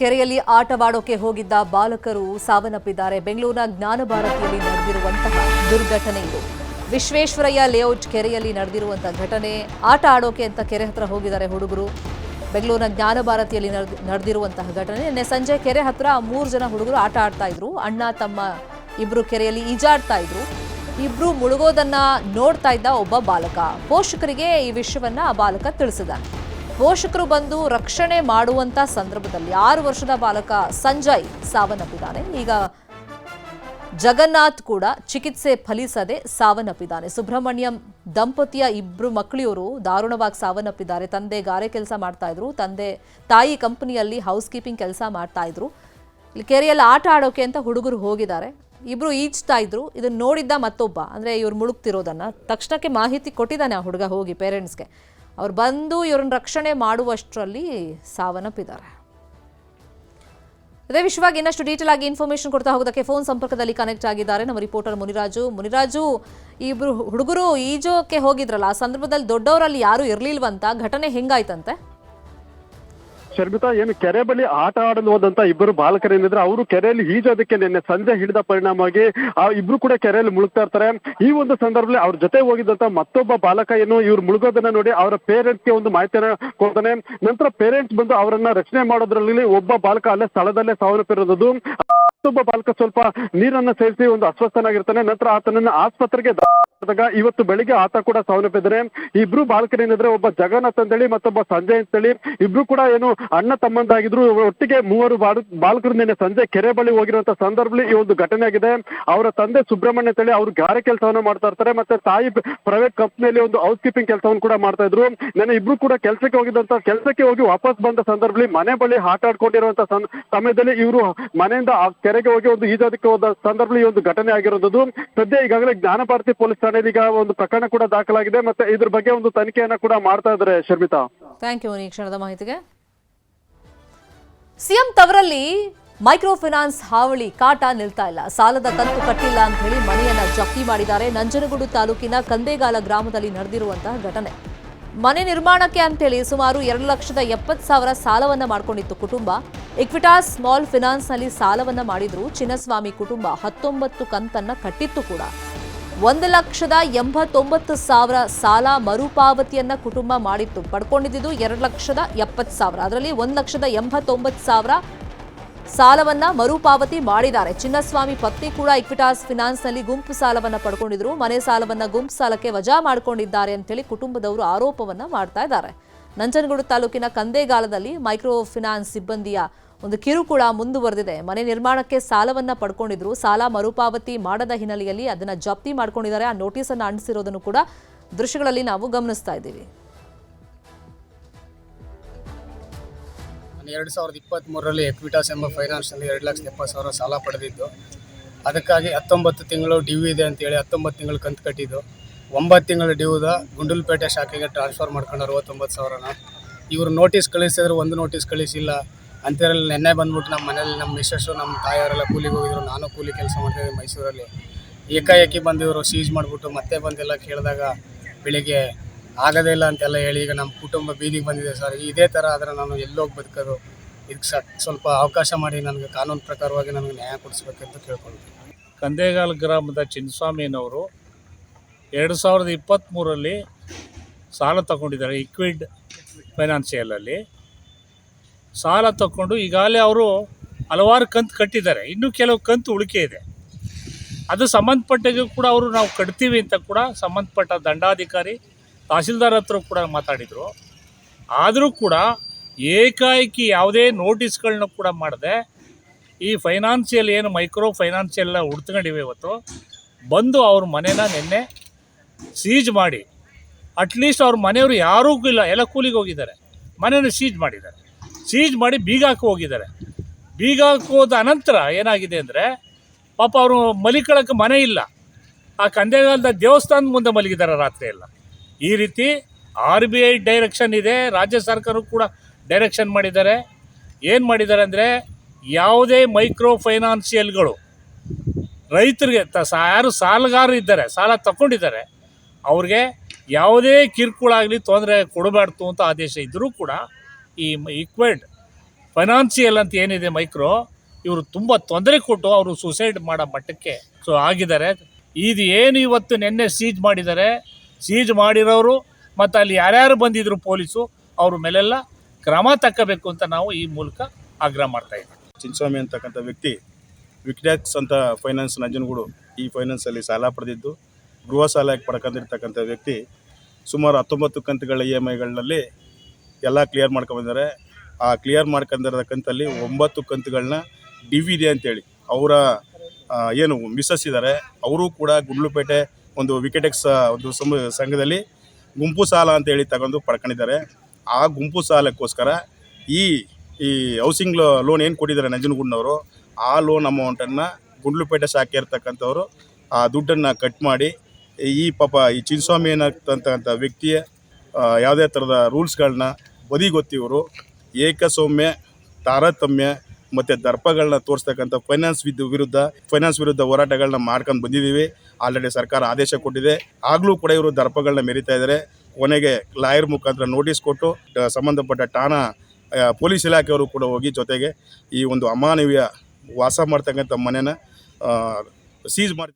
ಕೆರೆಯಲ್ಲಿ ಆಟವಾಡೋಕೆ ಹೋಗಿದ್ದ ಬಾಲಕರು ಸಾವನ್ನಪ್ಪಿದ್ದಾರೆ. ಬೆಂಗಳೂರಿನ ಜ್ಞಾನ ಭಾರತಿಯಲ್ಲಿ ನಡೆದಿರುವಂತಹ ದುರ್ಘಟನೆ ಇದು. ವಿಶ್ವೇಶ್ವರಯ್ಯ ಲೇಔಟ್ ಕೆರೆಯಲ್ಲಿ ನಡೆದಿರುವಂತಹ ಘಟನೆ, ಆಟ ಆಡೋಕೆ ಅಂತ ಕೆರೆ ಹತ್ರ ಹೋಗಿದ್ದಾರೆ ಹುಡುಗರು. ಬೆಂಗಳೂರಿನ ಜ್ಞಾನಭಾರತಿಯಲ್ಲಿ ನಡೆದಿರುವಂತಹ ಘಟನೆ. ನಿನ್ನೆ ಸಂಜೆ ಕೆರೆ ಹತ್ರ ಮೂರು ಜನ ಹುಡುಗರು ಆಟ ಆಡ್ತಾ ಇದ್ರು. ಅಣ್ಣ, ತಮ್ಮ ಇಬ್ರು ಕೆರೆಯಲ್ಲಿ ಈಜಾಡ್ತಾ ಇದ್ರು. ಇಬ್ರು ಮುಳುಗೋದನ್ನ ನೋಡ್ತಾ ಇದ್ದ ಒಬ್ಬ ಬಾಲಕ. ಪೋಷಕರಿಗೆ ಈ ವಿಷಯವನ್ನ ಆ ಬಾಲಕ ತಿಳಿಸಿದ್ದಾನೆ. ಪೋಷಕರು ಬಂದು ರಕ್ಷಣೆ ಮಾಡುವಂತ ಸಂದರ್ಭದಲ್ಲಿ ಆರು ವರ್ಷದ ಬಾಲಕ ಸಂಜಯ್ ಸಾವನ್ನಪ್ಪಿದ್ದಾನೆ. ಈಗ ಜಗನ್ನಾಥ್ ಕೂಡ ಚಿಕಿತ್ಸೆ ಫಲಿಸದೆ ಸಾವನ್ನಪ್ಪಿದ್ದಾನೆ. ಸುಬ್ರಹ್ಮಣ್ಯಂ ದಂಪತಿಯ ಇಬ್ರು ಮಕ್ಕಳಿಯವರು ದಾರುಣವಾಗಿ ಸಾವನ್ನಪ್ಪಿದ್ದಾರೆ. ತಂದೆ ಗಾರೆ ಕೆಲಸ ಮಾಡ್ತಾ ಇದ್ರು. ತಂದೆ, ತಾಯಿ ಕಂಪನಿಯಲ್ಲಿ ಹೌಸ್ ಕೀಪಿಂಗ್ ಕೆಲಸ ಮಾಡ್ತಾ ಇದ್ರು. ಕೆರೆಯಲ್ಲಿ ಆಟ ಆಡೋಕೆ ಅಂತ ಹುಡುಗರು ಹೋಗಿದ್ದಾರೆ. ಇಬ್ರು ಈಜ್ತಾ ಇದ್ರು. ಇದನ್ನ ನೋಡಿದ್ದ ಮತ್ತೊಬ್ಬ, ಅಂದ್ರೆ ಇವ್ರು ಮುಳುಗ್ತಿರೋದನ್ನ ತಕ್ಷಣಕ್ಕೆ ಮಾಹಿತಿ ಕೊಟ್ಟಿದ್ದಾನೆ ಆ ಹುಡುಗ ಹೋಗಿ ಪೇರೆಂಟ್ಸ್ಗೆ ಅವ್ರು ಬಂದು ಇವ್ರನ್ನ ರಕ್ಷಣೆ ಮಾಡುವಷ್ಟರಲ್ಲಿ ಸಾವನ್ನಪ್ಪಿದ್ದಾರೆ. ಅದೇ ವಿಷಯವಾಗಿ ಇನ್ನಷ್ಟು ಡೀಟೇಲ್ ಆಗಿ ಇನ್ಫಾರ್ಮೇಶನ್ ಕೊಡ್ತಾ ಹೋಗೋದಕ್ಕೆ ಫೋನ್ ಸಂಪರ್ಕದಲ್ಲಿ ಕನೆಕ್ಟ್ ಆಗಿದ್ದಾರೆ ನಮ್ಮ ರಿಪೋರ್ಟರ್ ಮುನಿರಾಜು. ಮುನಿರಾಜು, ಇಬ್ರು ಹುಡುಗರು ಈಜೋಕ್ಕೆ ಹೋಗಿದ್ರಲ್ಲ, ಆ ಸಂದರ್ಭದಲ್ಲಿ ದೊಡ್ಡವರಲ್ಲಿ ಯಾರು ಇರಲಿಲ್ವಂತ, ಘಟನೆ ಹೆಂಗಾಯ್ತಂತೆ? ಶರ್ಮಿತಾ, ಏನು ಕೆರೆ ಬಳಿ ಆಟ ಆಡಲು ಹೋದಂತ ಇಬ್ಬರು ಬಾಲಕರೇನಿದ್ರೆ ಅವರು ಕೆರೆಯಲ್ಲಿ ಈಜೋದಕ್ಕೆ ನಿನ್ನೆ ಸಂಜೆ ಹಿಡಿದ ಪರಿಣಾಮವಾಗಿ, ಆ, ಇಬ್ರು ಕೂಡ ಕೆರೆಯಲ್ಲಿ ಮುಳುಗ್ತಾ ಇರ್ತಾರೆ. ಈ ಒಂದು ಸಂದರ್ಭದಲ್ಲಿ ಅವ್ರ ಜೊತೆ ಹೋಗಿದ್ದಂತ ಮತ್ತೊಬ್ಬ ಬಾಲಕ ಏನು, ಇವ್ರು ಮುಳುಗೋದನ್ನ ನೋಡಿ ಅವರ ಪೇರೆಂಟ್ಸ್ಗೆ ಒಂದು ಮಾಹಿತಿಯನ್ನ ಕೊಡ್ತಾನೆ. ನಂತರ ಪೇರೆಂಟ್ಸ್ ಬಂದು ಅವರನ್ನ ರಕ್ಷಣೆ ಮಾಡೋದ್ರಲ್ಲಿ ಒಬ್ಬ ಬಾಲಕ ಅಲ್ಲೇ ಸ್ಥಳದಲ್ಲೇ ಸಾವನ್ನಪ್ಪಿರೋದು. ಮತ್ತೊಬ್ಬ ಬಾಲಕ ಸ್ವಲ್ಪ ನೀರನ್ನ ಸೇರಿಸಿ ಒಂದು ಅಸ್ವಸ್ಥನಾಗಿರ್ತಾನೆ. ನಂತರ ಆತನನ್ನ ಆಸ್ಪತ್ರೆಗೆ ಇವತ್ತು ಬೆಳಿಗ್ಗೆ ಆತ ಕೂಡ ಸಾವನ್ನಪ್ಪಿದ್ದಾರೆ ಇಬ್ರು ಬಾಲಕರೇನಿದ್ರೆ ಒಬ್ಬ ಜಗನ್ನಾಥ್ ಅಂತೇಳಿ, ಮತ್ತೊಬ್ಬ ಸಂಜಯ್ ಅಂತೇಳಿ. ಇಬ್ರು ಕೂಡ ಏನು ಅಣ್ಣ ತಮ್ಮಂದಾಗಿದ್ರು. ಒಟ್ಟಿಗೆ ಮೂವರು ಬಾಲ ಬಾಲಕರು ನಿನ್ನೆ ಸಂಜೆ ಕೆರೆ ಬಳಿ ಹೋಗಿರುವಂತ ಸಂದರ್ಭದಲ್ಲಿ ಈ ಒಂದು ಘಟನೆ ಆಗಿದೆ. ಅವರ ತಂದೆ ಸುಬ್ರಹ್ಮಣ್ಯ ಅಂತೇಳಿ ಅವ್ರು ಗಾರೆ ಕೆಲಸವನ್ನ ಮಾಡ್ತಾ ಇರ್ತಾರೆ. ಮತ್ತೆ ತಾಯಿ ಪ್ರೈವೇಟ್ ಕಂಪ್ನಿಯಲ್ಲಿ ಒಂದು ಹೌಸ್ ಕೀಪಿಂಗ್ ಕೆಲಸವನ್ನು ಕೂಡ ಮಾಡ್ತಾ ಇದ್ರು. ನಿನ್ನೆ ಇಬ್ರು ಕೂಡ ಕೆಲಸಕ್ಕೆ ಹೋಗಿದಂತ ಕೆಲಸಕ್ಕೆ ಹೋಗಿ ವಾಪಸ್ ಬಂದ ಸಂದರ್ಭದಲ್ಲಿ ಮನೆ ಬಳಿ ಆಟ ಆಡ್ಕೊಂಡಿರುವಂತ ಸಮಯದಲ್ಲಿ ಇವರು ಮನೆಯಿಂದ ಕೆರೆಗೆ ಹೋಗಿ ಒಂದು ಈಜೋದಕ್ಕೆ ಹೋದ ಸಂದರ್ಭದಲ್ಲಿ ಈ ಒಂದು ಘಟನೆ ಆಗಿರೋದು. ಸದ್ಯ ಈಗಾಗಲೇ ಜ್ಞಾನ ಭಾರತಿ ಪೊಲೀಸ್ ಠಾಣೆಯಲ್ಲಿ ಈಗ ಒಂದು ಪ್ರಕರಣ ಕೂಡ ದಾಖಲಾಗಿದೆ. ಮತ್ತೆ ಇದ್ರ ಬಗ್ಗೆ ಒಂದು ತನಿಖೆಯನ್ನ ಕೂಡ ಮಾಡ್ತಾ ಇದ್ದಾರೆ ಶರ್ಮಿತಾ. ಥ್ಯಾಂಕ್ ಯು ಈ ಕ್ಷಣದ ಮಾಹಿತಿಗೆ. ಸಿಎಂ ತವರಲ್ಲಿ ಮೈಕ್ರೋ ಫೈನಾನ್ಸ್ ಹಾವಳಿ ಕಾಟ ನಿಲ್ತಾ ಇಲ್ಲ. ಸಾಲದ ಕಂತು ಕಟ್ಟಿಲ್ಲ ಅಂತ ಹೇಳಿ ಮನೆಯನ್ನ ಜಪ್ತಿ ಮಾಡಿದ್ದಾರೆ. ನಂಜನಗೂಡು ತಾಲೂಕಿನ ಕಂದೇಗಾಲ ಗ್ರಾಮದಲ್ಲಿ ನಡೆದಿರುವಂತಹ ಘಟನೆ. ಮನೆ ನಿರ್ಮಾಣಕ್ಕೆ ಅಂತೇಳಿ ಸುಮಾರು ಎರಡು ಲಕ್ಷದ ಎಪ್ಪತ್ತು ಸಾವಿರ ಸಾಲವನ್ನ ಮಾಡ್ಕೊಂಡಿತ್ತು ಕುಟುಂಬ. ಇಕ್ವಿಟಾಸ್ ಸ್ಮಾಲ್ ಫಿನಾನ್ಸ್ನಲ್ಲಿ ಸಾಲವನ್ನ ಮಾಡಿದ್ರು. ಚಿನ್ನಸ್ವಾಮಿ ಕುಟುಂಬ ಹತ್ತೊಂಬತ್ತು ಕಂತನ್ನ ಕಟ್ಟಿತ್ತು ಕೂಡ. ಒಂದು ಲಕ್ಷದ ಎಂಬತ್ತೊಂಬತ್ತು ಸಾವಿರ ಸಾಲ ಮರುಪಾವತಿಯನ್ನ ಕುಟುಂಬ ಮಾಡಿತ್ತು. ಪಡ್ಕೊಂಡಿದ್ದು ಎರಡು ಲಕ್ಷದ ಎಪ್ಪತ್ತು ಸಾವಿರ. ಅದರಲ್ಲಿ ಒಂದು ಲಕ್ಷದ ಎಂಬತ್ತೊಂಬತ್ತು ಸಾವಿರ ಸಾಲವನ್ನ ಮರುಪಾವತಿ ಮಾಡಿದ್ದಾರೆ. ಚಿನ್ನಸ್ವಾಮಿ ಪತ್ನಿ ಕೂಡ ಇಕ್ವಿಟಾಸ್ ಫಿನಾನ್ಸ್ನಲ್ಲಿ ಗುಂಪು ಸಾಲವನ್ನ ಪಡ್ಕೊಂಡಿದ್ರು. ಮನೆ ಸಾಲವನ್ನ ಗುಂಪು ಸಾಲಕ್ಕೆ ವಜಾ ಮಾಡಿಕೊಂಡಿದ್ದಾರೆ ಅಂತೇಳಿ ಕುಟುಂಬದವರು ಆರೋಪವನ್ನ ಮಾಡ್ತಾ ಇದ್ದಾರೆ. ನಂಜನಗೂಡು ತಾಲೂಕಿನ ಕಂದೇಗಾಲದಲ್ಲಿ ಮೈಕ್ರೋ ಫಿನಾನ್ಸ್ ಸಿಬ್ಬಂದಿಯ ಒಂದು ಕಿರುಕುಳ ಮುಂದುವರೆದಿದೆ. ಮನೆ ನಿರ್ಮಾಣಕ್ಕೆ ಸಾಲವನ್ನ ಪಡ್ಕೊಂಡಿದ್ರು. ಸಾಲ ಮರುಪಾವತಿ ಮಾಡದ ಹಿನ್ನೆಲೆಯಲ್ಲಿ ಅದನ್ನ ಜಪ್ತಿ ಮಾಡ್ಕೊಂಡಿದ್ದಾರೆ. ಆ ನೋಟಿಸ್ ಅನ್ನ ಅಂಟಿಸಿರೋದನ್ನು ಕೂಡ ದೃಶ್ಯಗಳಲ್ಲಿ ನಾವು ಗಮನಿಸ್ತಾ ಇದ್ದೀವಿ. ಎರಡ್ ಸಾವಿರದ ಇಪ್ಪತ್ತ್ಮೂರರಲ್ಲಿ ಎಕ್ವಿಟಾಸ್ ಎಂಬ ಫೈನಾನ್ಸ್ನಲ್ಲಿ ಎರಡು ಲಕ್ಷದ ಎಪ್ಪತ್ತು ಸಾವಿರ ಸಾಲ ಪಡೆದಿದ್ದು. ಅದಕ್ಕಾಗಿ ಹತ್ತೊಂಬತ್ತು ತಿಂಗಳು ಡ್ಯೂ ಇದೆ ಅಂತೇಳಿ ಹತ್ತೊಂಬತ್ತು ತಿಂಗಳು ಕಂತು ಕಟ್ಟಿದ್ದು. ಒಂಬತ್ತು ತಿಂಗಳು ಡ್ಯೂದ ಗುಂಡಲ್ಪೇಟೆ ಶಾಖೆಗೆ ಟ್ರಾನ್ಸ್ಫರ್ ಮಾಡ್ಕೊಂಡು ಅರವತ್ತೊಂಬತ್ತು ಸಾವಿರನ. ಇವರು ನೋಟಿಸ್ ಕಳಿಸಿದ್ರು, ಒಂದು ನೋಟಿಸ್ ಕಳಿಸಿಲ್ಲ. ಅಂಥದ್ರಲ್ಲಿ ನೆನ್ನೆ ಬಂದ್ಬಿಟ್ಟು ನಮ್ಮ ಮನೇಲಿ ನಮ್ಮ ಮಿಸ್ಸಸ್ಸು, ನಮ್ಮ ತಾಯಿಯವರೆಲ್ಲ ಕೂಲಿಗೆ ಹೋಗಿದ್ರು. ನಾನು ಕೂಲಿ ಕೆಲಸ ಮಾಡ್ತಿದ್ದೆ ಮೈಸೂರಲ್ಲಿ. ಏಕಾಏಕಿ ಬಂದಿವರು ಸೀಜ್ ಮಾಡಿಬಿಟ್ಟು ಮತ್ತೆ ಬಂದೆಲ್ಲ ಕೇಳಿದಾಗ ಬೆಳಿಗ್ಗೆ ಆಗೋದೇ ಇಲ್ಲ ಅಂತೆಲ್ಲ ಹೇಳಿ ಈಗ ನಮ್ಮ ಕುಟುಂಬ ಬೀದಿಗೆ ಬಂದಿದೆ ಸರ್. ಇದೇ ಥರ ಆದರೆ ನಾನು ಎಲ್ಲೋಗಿ ಬದುಕೋದು? ಇದಕ್ಕೆ ಸಕ್, ಸ್ವಲ್ಪ ಅವಕಾಶ ಮಾಡಿ ನನಗೆ ಕಾನೂನು ಪ್ರಕಾರವಾಗಿ ನನಗೆ ನ್ಯಾಯ ಕೊಡಿಸ್ಬೇಕಂತ ಕೇಳ್ಕೊಳ್ತೀನಿ. ಕಂದೇಗಾಲ್ ಗ್ರಾಮದ ಚಿನ್ನಸ್ವಾಮಿನವರು ಎರಡು ಸಾವಿರದ ಇಪ್ಪತ್ತ್ಮೂರರಲ್ಲಿ ಸಾಲ ತಗೊಂಡಿದ್ದಾರೆ ಇಕ್ವಿಡ್ ಫೈನಾನ್ಷಿಯಲಲ್ಲಿ ಸಾಲ ತಗೊಂಡು ಈಗಾಗಲೇ ಅವರು ಹಲವಾರು ಕಂತು ಕಟ್ಟಿದ್ದಾರೆ. ಇನ್ನೂ ಕೆಲವು ಕಂತು ಉಳಿಕೆ ಇದೆ. ಅದು ಸಂಬಂಧಪಟ್ಟಾಗ ಕೂಡ ಅವರು ನಾವು ಕಟ್ತೀವಿ ಅಂತ ಕೂಡ ಸಂಬಂಧಪಟ್ಟ ದಂಡಾಧಿಕಾರಿ ತಹಸೀಲ್ದಾರ್ ಹತ್ರ ಕೂಡ ಮಾತಾಡಿದರು. ಆದರೂ ಕೂಡ ಏಕಾಏಕಿ ಯಾವುದೇ ನೋಟಿಸ್ಗಳನ್ನ ಕೂಡ ಮಾಡದೆ ಈ ಫೈನಾನ್ಷಿಯಲ್ ಏನು ಮೈಕ್ರೋ ಫೈನಾನ್ಷಿಯಲ್ ಹುಡ್ತ್ಕೊಂಡಿವೆ ಇವತ್ತು. ಬಂದು ಅವ್ರ ಮನೇನ ನಿನ್ನೆ ಸೀಜ್ ಮಾಡಿ. ಅಟ್ಲೀಸ್ಟ್ ಅವ್ರ ಮನೆಯವರು ಯಾರೂ ಇಲ್ಲ. ಎಲ್ಲ ಕೂಲಿಗೆ ಹೋಗಿದ್ದಾರೆ. ಮನೆಯನ್ನು ಸೀಜ್ ಮಾಡಿದ್ದಾರೆ. ಸೀಜ್ ಮಾಡಿ ಬೀಗ ಹಾಕಿ ಹೋಗಿದ್ದಾರೆ. ಬೀಗ ಹಾಕೋದ ಅನಂತರ ಏನಾಗಿದೆ ಅಂದರೆ, ಪಾಪ ಅವರು ಮಲಿಕೊಳ್ಳೋಕ್ಕೆ ಮನೆ ಇಲ್ಲ. ಆ ಕಂದೆಗಾಲದ ದೇವಸ್ಥಾನದ ಮುಂದೆ ಮಲಗಿದ್ದಾರೆ ರಾತ್ರಿ ಎಲ್ಲ. ಈ ರೀತಿ ಆರ್ ಬಿ ಐ ಡೈರೆಕ್ಷನ್ ಇದೆ, ರಾಜ್ಯ ಸರ್ಕಾರ ಕೂಡ ಡೈರೆಕ್ಷನ್ ಮಾಡಿದ್ದಾರೆ. ಏನು ಮಾಡಿದ್ದಾರೆ ಅಂದರೆ, ಯಾವುದೇ ಮೈಕ್ರೋ ಫೈನಾನ್ಷಿಯಲ್ಗಳು ರೈತರಿಗೆ ತ ಯಾರು ಸಾಲಗಾರರು ಇದ್ದಾರೆ, ಸಾಲ ತಗೊಂಡಿದ್ದಾರೆ ಅವ್ರಿಗೆ ಯಾವುದೇ ಕಿರುಕುಳ ಆಗಲಿ ತೊಂದರೆ ಕೊಡಬಾರ್ದು ಅಂತ ಆದೇಶ ಇದ್ದರೂ ಕೂಡ ಈ ಈಕ್ವೈಡ್ ಫೈನಾನ್ಸಿಯಲ್ ಅಂತ ಏನಿದೆ ಮೈಕ್ರೋ, ಇವರು ತುಂಬ ತೊಂದರೆ ಕೊಟ್ಟು ಅವರು ಸುಸೈಡ್ ಮಾಡೋ ಮಟ್ಟಕ್ಕೆ ಸೊ ಆಗಿದ್ದಾರೆ. ಇದು ಏನು ಇವತ್ತು ನಿನ್ನೆ ಸೀಜ್ ಮಾಡಿದ್ದಾರೆ? ಸೀಜ್ ಮಾಡಿರೋರು ಮತ್ತು ಅಲ್ಲಿ ಯಾರ್ಯಾರು ಬಂದಿದ್ರು ಪೊಲೀಸು, ಅವ್ರ ಮೇಲೆಲ್ಲ ಕ್ರಮ ತಕ್ಕಬೇಕು ಅಂತ ನಾವು ಈ ಮೂಲಕ ಆಗ್ರಹ ಮಾಡ್ತಾ ಇದ್ದೀವಿ. ಚಿನ್ಸ್ವಾಮಿ ಅಂತಕ್ಕಂಥ ವ್ಯಕ್ತಿ ವಿಕ್ಟ್ಯಾಕ್ಸ್ ಅಂತ ಫೈನಾನ್ಸ್ ನಂಜನಗೂಡು ಈ ಫೈನಾನ್ಸಲ್ಲಿ ಸಾಲ ಪಡೆದಿದ್ದು. ಗೃಹ ಸಾಲ ಪಡ್ಕೊಂಡಿರ್ತಕ್ಕಂಥ ವ್ಯಕ್ತಿ ಸುಮಾರು ಹತ್ತೊಂಬತ್ತು ಕಂತುಗಳ ಇ ಎಂ ಐಗಳಲ್ಲಿ ಎಲ್ಲ ಕ್ಲಿಯರ್ ಮಾಡ್ಕೊಂಬಂದಿದ್ದಾರೆ. ಆ ಕ್ಲಿಯರ್ ಮಾಡ್ಕೊಂಡಿರೋ ಕಂತಲ್ಲಿ ಒಂಬತ್ತು ಕಂತುಗಳನ್ನ ಡಿವಿದೆ ಅಂತೇಳಿ. ಅವರ ಏನು ಮಿಸ್ಸಸ್ ಇದ್ದಾರೆ ಅವರು ಕೂಡ ಗುಂಡ್ಲುಪೇಟೆ ಒಂದು ವಿಕೆಟೆಕ್ಸ್ ಒಂದು ಸಂಘದಲ್ಲಿ ಗುಂಪು ಸಾಲ ಅಂತೇಳಿ ತಗೊಂಡು ಪಡ್ಕೊಂಡಿದ್ದಾರೆ. ಆ ಗುಂಪು ಸಾಲಕ್ಕೋಸ್ಕರ ಈ ಈ ಹೌಸಿಂಗ್ ಲೋನ್ ಏನು ಕೊಟ್ಟಿದ್ದಾರೆ ನಂಜನಗೂಡಿನವರು, ಆ ಲೋನ್ ಅಮೌಂಟನ್ನು ಗುಂಡ್ಲುಪೇಟೆ ಶಾಖೆ ಇರ್ತಕ್ಕಂಥವ್ರು, ಆ ದುಡ್ಡನ್ನು ಕಟ್ ಮಾಡಿ, ಈ ಪಾಪ ಈ ಚಿನ್ಸ್ವಾಮಿ ಅನ್ನತಕ್ಕಂಥ ವ್ಯಕ್ತಿಯ ಯಾವುದೇ ಥರದ ರೂಲ್ಸ್ಗಳನ್ನ ಬದಿಗೊತ್ತಿವರು ಏಕಸೌಮ್ಯ, ತಾರತಮ್ಯ ಮತ್ತು ದರ್ಪಗಳನ್ನ ತೋರಿಸ್ತಕ್ಕಂಥ ಫೈನಾನ್ಸ್ ವಿದ್, ವಿರುದ್ಧ, ಫೈನಾನ್ಸ್ ವಿರುದ್ಧ ಹೋರಾಟಗಳನ್ನ ಮಾಡ್ಕೊಂಡು ಬಂದಿದ್ದೀವಿ. ಆಲ್ರೆಡಿ ಸರ್ಕಾರ ಆದೇಶ ಕೊಟ್ಟಿದೆ. ಆಗಲೂ ಕೂಡ ಇವರು ದರ್ಪಗಳನ್ನ ಮೆರಿತಾ ಇದ್ದಾರೆ ಕೊನೆಗೆ ಲಾಯರ್ ಮುಖಾಂತರ ನೋಟಿಸ್ ಕೊಟ್ಟು ಸಂಬಂಧಪಟ್ಟ ಠಾಣಾ ಪೊಲೀಸ್ ಇಲಾಖೆಯವರು ಕೂಡ ಹೋಗಿ ಜೊತೆಗೆ ಈ ಒಂದು ಅಮಾನವೀಯ ವಾಸ ಮಾಡ್ತಕ್ಕಂಥ ಮನೆನ ಸೀಸ್ ಮಾಡಿ